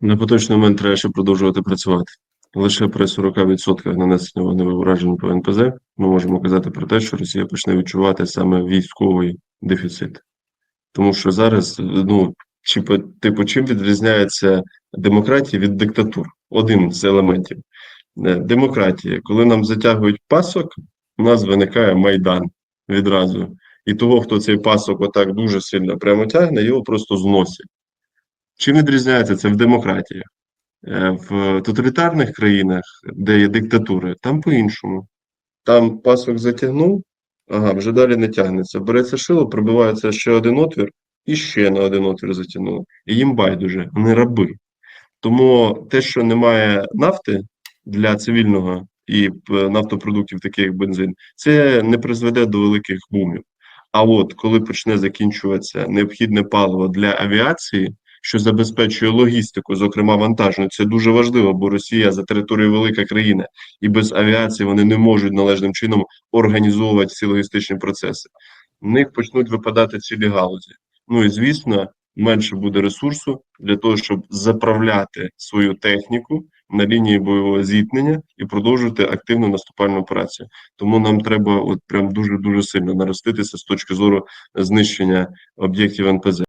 На поточний момент треба ще продовжувати працювати. Лише при 40% нанесення вогневих уражень по НПЗ ми можемо казати про те, що Росія почне відчувати саме військовий дефіцит. Тому що зараз, ну, чи, типу, чим відрізняється демократія від диктатур? Один з елементів. Е, Демократія, коли нам затягують пасок, у нас виникає майдан відразу. І того, хто цей пасок отак дуже сильно прямо тягне, його просто зносять. Чим відрізняється це в демократіях? Е, В тоталітарних країнах, де є диктатури, там по-іншому. Там пасок затягнув, ага, вже далі не тягнеться. Береться шило, пробивається ще один отвір, і ще на один отвір затягнуло. І їм байдуже, вони раби. Тому те, що немає нафти для цивільного і нафтопродуктів, таких як бензин, це не призведе до великих бумів. А от коли почне закінчуватися необхідне паливо для авіації, що забезпечує логістику, зокрема вантажну, це дуже важливо, бо Росія за територією велика країна, і без авіації вони не можуть належним чином організовувати всі логістичні процеси. В них почнуть випадати цілі галузі. Ну і звісно, менше буде ресурсу для того, щоб заправляти свою техніку на лінії бойового зіткнення і продовжувати активну наступальну операцію. Тому нам треба от прям дуже дуже сильно нароститися з точки зору знищення об'єктів НПЗ.